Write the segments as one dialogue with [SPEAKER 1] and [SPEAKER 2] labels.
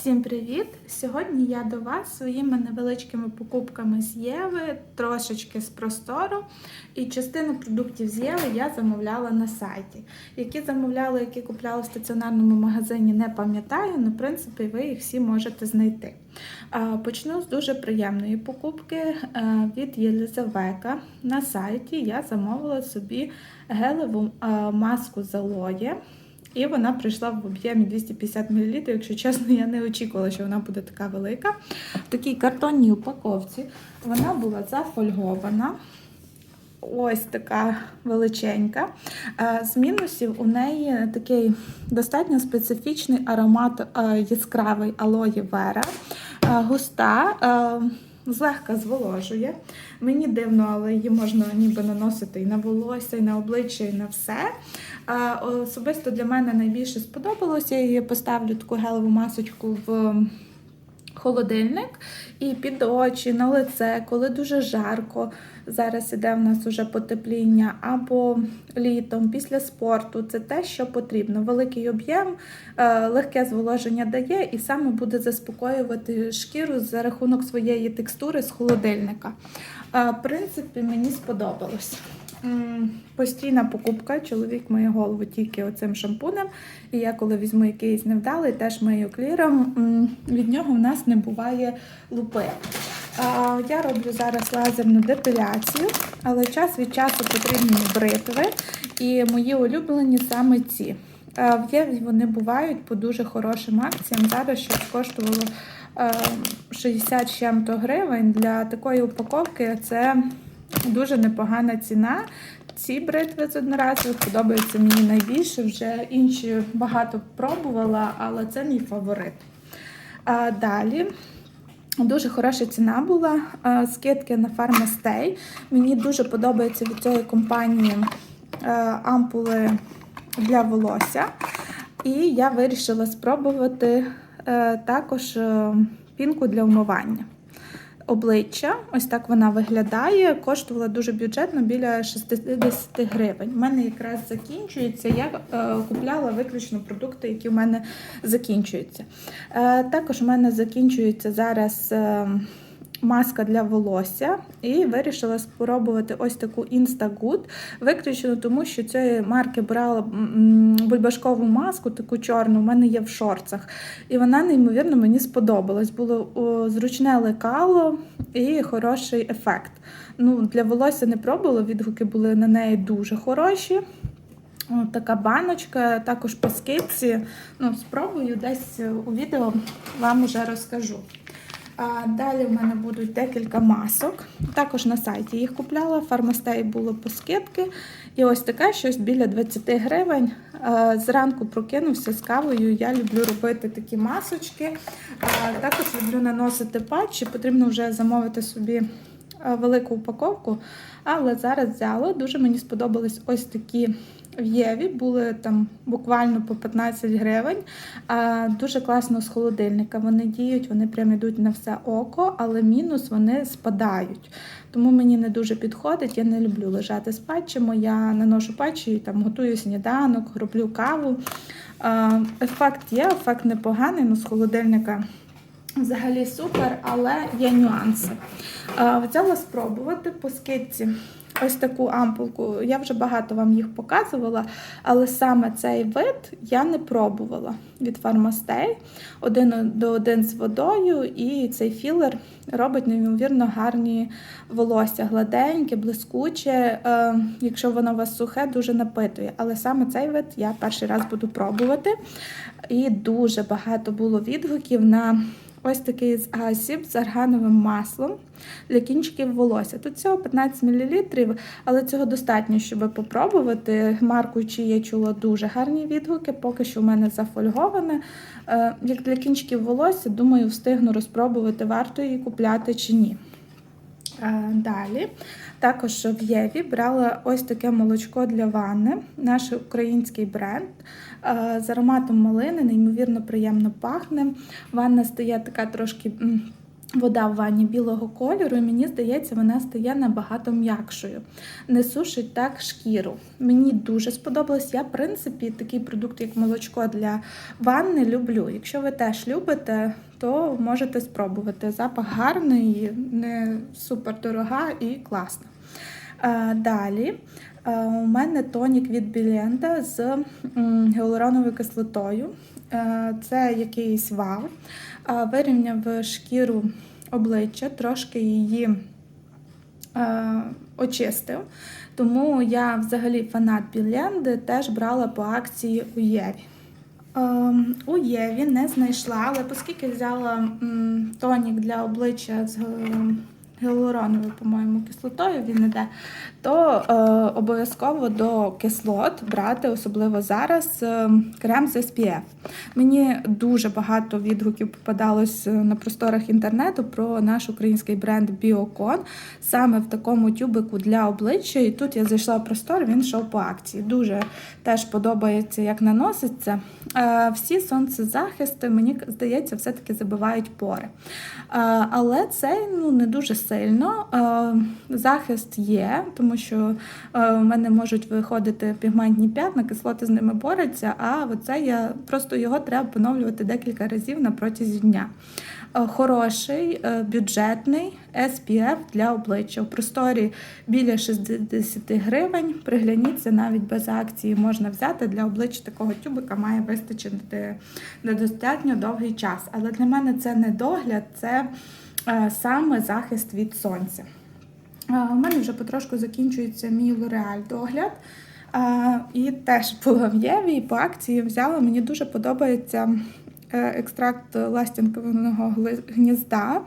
[SPEAKER 1] Всім привіт! Сьогодні я до вас своїми невеличкими покупками з Єви, трошечки з простору. І частину продуктів з Єви я замовляла на сайті. Які замовляла, які купляла в стаціонарному магазині, не пам'ятаю, але в принципі ви їх всі можете знайти. Почну з дуже приємної покупки е, від Єлизавека. На сайті я замовила собі гелеву е, маску з алоє. І вона прийшла в об'ємі 250 мл. Якщо чесно, я не очікувала, що вона буде така велика. В такій картонній упаковці вона була зафольгована. Ось така величенька. Е, З мінусів у неї такий достатньо специфічний аромат е, яскравий алої вера, Е, густа. Злегка зволожує. Мені дивно, але її можна ніби наносити і на волосся, і на обличчя, і на все. Особисто для мене найбільше сподобалося. Я її поставлю таку гелеву масочку в холодильник і під очі, на лице, коли дуже жарко. Зараз іде в нас уже потепління, або літом, після спорту. Це те, що потрібно. Великий об'єм, е, легке зволоження дає і саме буде заспокоювати шкіру за рахунок своєї текстури з холодильника. Е, В принципі, мені сподобалось. Постійна покупка. Чоловік миє голову тільки оцим шампунем. І я, коли візьму якийсь невдалий, теж мию кліром. Від нього в нас не буває лупи. Я роблю зараз лазерну депіляцію, але час від часу потрібні бритви. І мої улюблені саме ці. Вони бувають по дуже хорошим акціям. Зараз щось коштувало е, 60 чим-то гривень. Для такої упаковки це дуже непогана ціна. Ці бритви з одноразових подобаються мені найбільше. Вже інші багато пробувала, але це мій фаворит. Далі. Дуже хороша ціна була. Скидки на Pharmastay. Мені дуже подобається від цієї компанії е, ампули для волосся. І я вирішила спробувати е, також е, пінку для вмивання обличчя. Ось так вона виглядає. Коштувала дуже бюджетно, біля 60 гривень. У мене якраз закінчується. Я е, купляла виключно продукти, які в мене закінчуються. Е, також у мене закінчується зараз. Маска для волосся, і вирішила спробувати ось таку Instagood, виключно тому, що цієї марки брала бульбашкову маску, таку чорну, в мене є в шорцах. І вона, неймовірно, мені сподобалась. Було зручне лекало і хороший ефект. Ну, Для волосся не пробувала, відгуки були на неї дуже хороші. От така баночка, також по скидці. Ну, спробую десь у відео вам вже розкажу. Далі в мене будуть декілька масок. Також на сайті їх купляла. Фармастей було по скидки. І ось таке щось біля 20 гривень. Зранку прокинувся з кавою. Я люблю робити такі масочки. Також люблю наносити патчі. Потрібно вже замовити собі велику упаковку. Але зараз взяла. Дуже мені сподобались ось такі в Єві. Були там буквально по 15 гривень. Дуже класно з холодильника. Вони діють, вони прям йдуть на все око, але мінус вони спадають. Тому мені не дуже підходить. Я не люблю лежати з патчами. Я наношу патчі, там готую сніданок, роблю каву. Ефект є, ефект непоганий, але з холодильника. Взагалі супер, але є нюанси. Взяла спробувати по скидці ось таку ампулку. Я вже багато вам їх показувала, але саме цей вид я не пробувала від Pharmastay. Один до один з водою, і цей філер робить неймовірно гарні волосся, гладеньке, блискуче. Е, Якщо воно у вас сухе, дуже напитує. Але саме цей вид я перший раз буду пробувати. І дуже багато було відгуків на. Ось такий засіб з аргановим маслом для кінчиків волосся. Тут всього 15 мл, але цього достатньо, щоб попробувати. Марку чи я чула дуже гарні відгуки, поки що в мене зафольговане. Е, Як для кінчиків волосся, думаю, встигну розпробувати, варто її купляти чи ні. Е, Далі, також в Єві брала ось таке молочко для ванни, наш український бренд е, з ароматом малини, неймовірно приємно пахне. Ванна стає така трошки Вода в ванні білого кольору, і мені здається, вона стає набагато м'якшою. Не сушить так шкіру. Мені дуже сподобалось. Я, в принципі, такий продукт, як молочко для ванни, люблю. Якщо ви теж любите, то можете спробувати. Запах гарний, не супер дорога і класна. Е, Далі е, у мене тонік від Біленда з гіалуроновою кислотою. Е, Це якийсь вау. Вирівняв шкіру обличчя, трошки її очистив. Тому я взагалі фанат Біленди, теж брала по акції у Єві. Ем, У Єві не знайшла, але оскільки взяла тонік для обличчя з гіалуроновою, по-моєму, кислотою, він іде, то е, обов'язково до кислот брати, особливо зараз, е, крем з SPF. Мені дуже багато відгуків попадалось е, на просторах інтернету про наш український бренд Біокон саме в такому тюбику для обличчя. І тут я зайшла в простор, він йшов по акції. Дуже теж подобається, як наноситься. Е, Всі сонцезахисти, мені здається, все-таки забивають пори. Е, Але цей ну, не дуже сильно. Е, Захист є, тому що е, в мене можуть виходити пігментні п'ятна, кислоти з ними борються, а оце я просто його треба поновлювати декілька разів на протязі дня. Е, Хороший, бюджетний SPF для обличчя. У просторі біля 60 гривень. Пригляніться навіть без акції можна взяти для обличчя такого тюбика, має вистачити на достатньо довгий час. Але для мене це не догляд, це саме захист від сонця. Е, У мене вже потрошку закінчується мій L'Oreal догляд. Е, І теж була в Єві, і по акції взяла. Мені дуже подобається е, екстракт ластянкового гли- гнізда.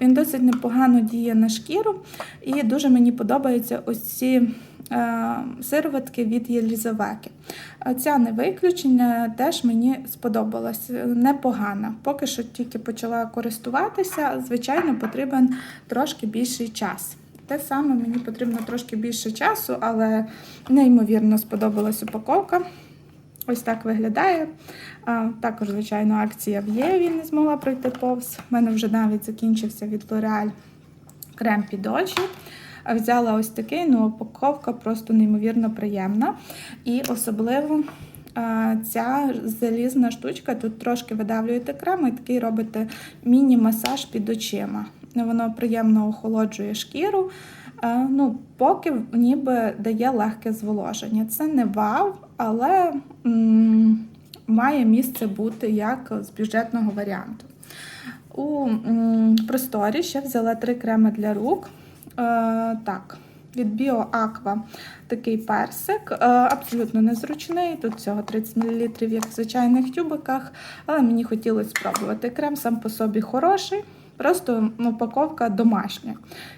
[SPEAKER 1] Він досить непогано діє на шкіру. І дуже мені подобаються ось ці е, сироватки від Єлізавеки. Ця не виключення теж мені сподобалась. Непогана. Поки що тільки почала користуватися, звичайно, потрібен трошки більший час. Те саме мені потрібно трошки більше часу, але неймовірно сподобалась упаковка. Ось так виглядає. Також, звичайно, акція в Єві не змогла пройти повз. У мене вже навіть закінчився від L'Oreal крем під очі. А Взяла ось такий, ну упаковка просто неймовірно приємна. І особливо ця залізна штучка, тут трошки видавлюєте крем і такий робите міні-масаж під очима. Воно приємно охолоджує шкіру. Ну, поки ніби дає легке зволоження. Це не вау, але м, має місце бути як з бюджетного варіанту. У м, просторі ще взяла три креми для рук. Е, так, від BioAqua такий персик. Е, абсолютно незручний. Тут всього 30 мл, як в звичайних тюбиках, але мені хотілося спробувати. Крем сам по собі хороший. Просто ну, упаковка домашня.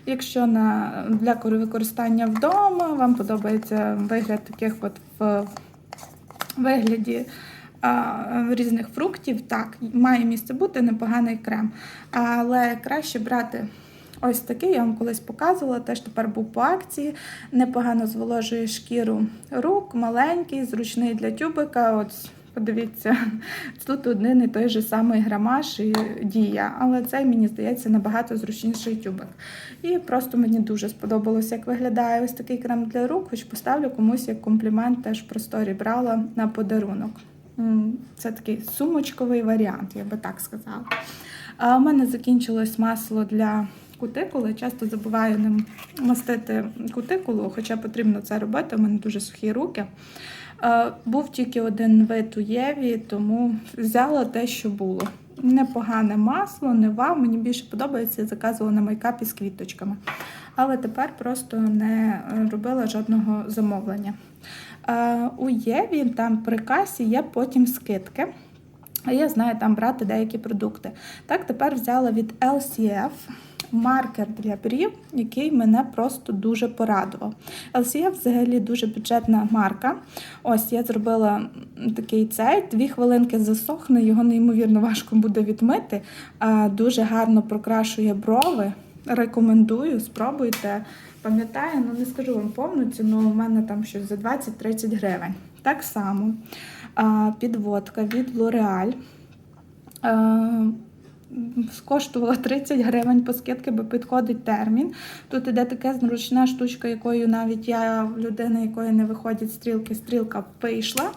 [SPEAKER 1] Якщо на, для використання вдома вам подобається вигляд таких от в вигляді а, різних фруктів, так, має місце бути непоганий крем. Але краще брати ось такий, я вам колись показувала, теж тепер був по акції. Непогано зволожує шкіру рук, маленький, зручний для тюбика. От Подивіться, тут один і той же самий грамаж і дія, але цей, мені здається, набагато зручніший тюбик. І просто мені дуже сподобалося, як виглядає ось такий крем для рук, хоч поставлю комусь як комплімент, теж в просторі брала на подарунок. Це такий сумочковий варіант, я би так сказала. А у мене закінчилось масло для кутикули. Часто забуваю ним мастити кутикулу, хоча потрібно це робити, у мене дуже сухі руки. Е, Був тільки один вид у Єві, тому взяла те, що було. Непогане масло, не вау, мені більше подобається, я заказувала на майкапі з квіточками. Але тепер просто не робила жодного замовлення. Е, У Єві там при касі є потім скидки. А я знаю там брати деякі продукти. Так, тепер взяла від LCF маркер для брів, який мене просто дуже порадував. LCF взагалі дуже бюджетна марка. Ось я зробила такий цей, дві хвилинки засохне, його неймовірно важко буде відмити. Дуже гарно прокрашує брови. Рекомендую, спробуйте. Пам'ятаю, ну не скажу вам повну ціну, у мене там щось за 20-30 гривень. Так само підводка від L'Oreal. А, 30 гривень по скидки, бо підходить термін. Тут іде така зручна штучка, якою навіть я, людина, якої не виходять стрілки, стрілка вийшла.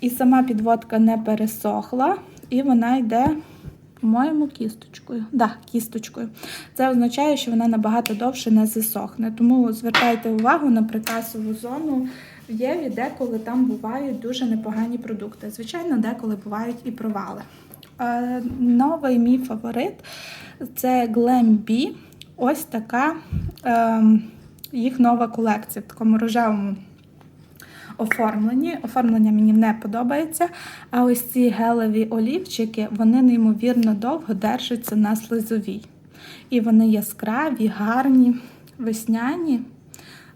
[SPEAKER 1] І сама підводка не пересохла, і вона йде. По-моєму, кісточкою. Да, кісточкою. Це означає, що вона набагато довше не засохне. Тому звертайте увагу на прикасову зону в Єві, деколи там бувають дуже непогані продукти. Звичайно, деколи бувають і провали. Е, новий мій фаворит це Glam Bee. Ось така е, їх нова колекція в такому рожевому оформленні. Оформлення мені не подобається. А ось ці гелеві олівчики, вони неймовірно довго держаться на слизовій. І вони яскраві, гарні, весняні.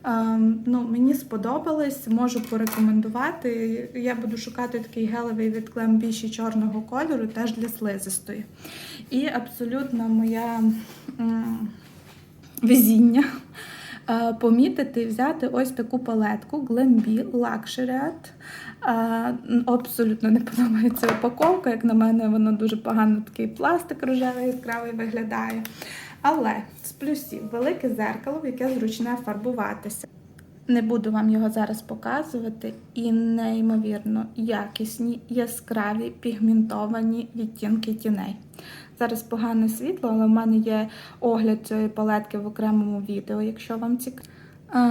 [SPEAKER 1] Ем, ну, мені сподобались, можу порекомендувати. Я буду шукати такий гелевий від Glam чорного кольору, теж для слизистої. І абсолютно моя везіння е, помітити взяти ось таку палетку Glambi Luxury Е, Абсолютно не подобається упаковка. Як на мене, воно дуже погано такий пластик рожевий яскравий виглядає. Але з плюсів велике зеркало, в яке зручне фарбуватися. Не буду вам його зараз показувати. І неймовірно якісні, яскраві, пігментовані відтінки тіней. Зараз погане світло, але в мене є огляд цієї палетки в окремому відео, якщо вам цікаво.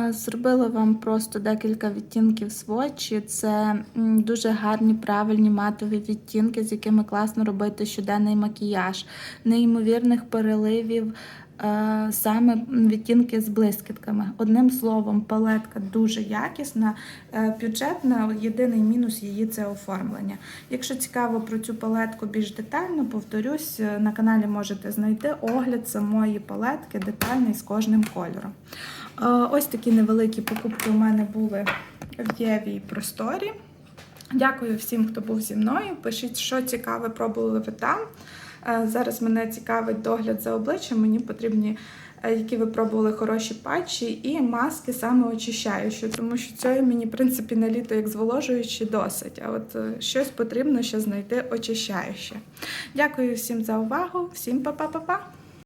[SPEAKER 1] Зробила вам просто декілька відтінків сводчі. Це дуже гарні, правильні матові відтінки, з якими класно робити щоденний макіяж, неймовірних переливів, саме відтінки з блискітками. Одним словом, палетка дуже якісна, е, бюджетна. Єдиний мінус її це оформлення. Якщо цікаво про цю палетку більш детально, повторюсь, е, на каналі можете знайти огляд самої палетки детальний з кожним кольором. Е, Ось такі невеликі покупки у мене були в Єві і просторі. Дякую всім, хто був зі мною. Пишіть, що цікаве пробували ви там. Зараз мене цікавить догляд за обличчям. Мені потрібні, е, які ви пробували хороші патчі і маски саме очищаючі, тому що цієї мені, в принципі, на літо як зволожуючі досить. А от е, щось потрібно ще знайти очищаюче. Дякую всім за увагу, всім па-па-па-па!